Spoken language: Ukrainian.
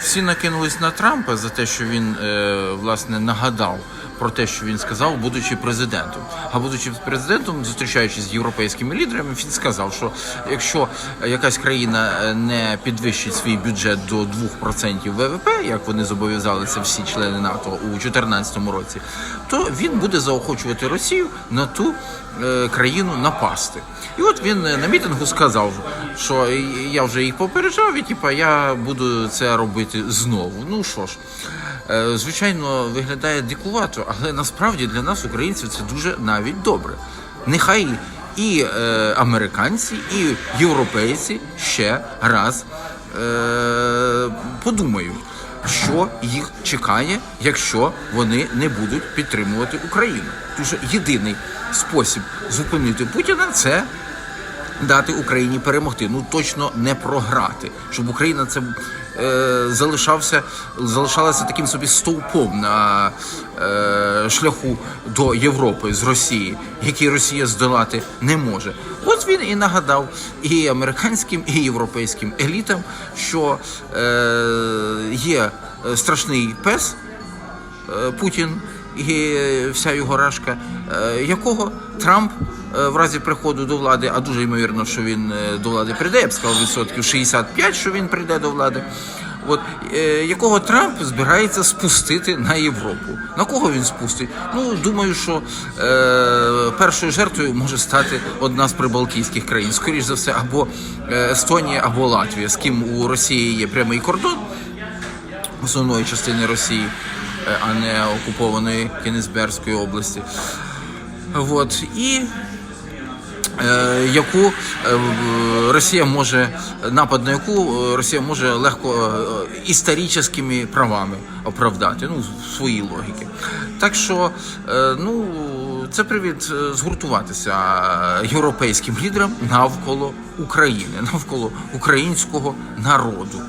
Всі накинулись на Трампа за те, що він е, власне нагадав про те, що він сказав, будучи президентом. А будучи президентом, зустрічаючись з європейськими лідерами, він сказав, що якщо якась країна е, не підвищить свій бюджет до 2% ВВП, як вони зобов'язалися всі члени НАТО у 2014 році, то він буде заохочувати Росію на ту е, країну напасти. І от він е, на мітингу сказав, що я вже їх попереджав, і типа я буду це робити знову. Ну що ж, звичайно, виглядає дикувато, але насправді для нас, українців, це дуже навіть добре. Нехай і е, американці, і європейці ще раз е, подумають. Що їх чекає, якщо вони не будуть підтримувати Україну? Тому що єдиний спосіб зупинити Путіна це дати Україні перемогти. Ну точно не програти, щоб Україна це е, залишався, залишалася таким собі стовпом на е, шляху до Європи з Росії, який Росія здолати не може. От він і нагадав і американським, і європейським елітам, що е, є е, страшний пес. Е, Путін і вся його рашка, е, якого Трамп в разі приходу до влади, а дуже ймовірно, що він е, до влади прийде, я б сказав відсотків 65, що він прийде до влади. От е, якого Трамп збирається спустити на Європу. На кого він спустить? Ну думаю, що е, першою жертвою може стати одна з прибалтійських країн, скоріш за все, або е, Естонія, або Латвія, з ким у Росії є прямий кордон основної частини Росії, е, а не окупованої Кенісберської області. От. І е, яку е, Росія може напад на яку е, Росія може легко е, історичними правами оправдати, ну в своїй логіки. Так що е, ну це привід е, згуртуватися європейським лідерам навколо України, навколо українського народу.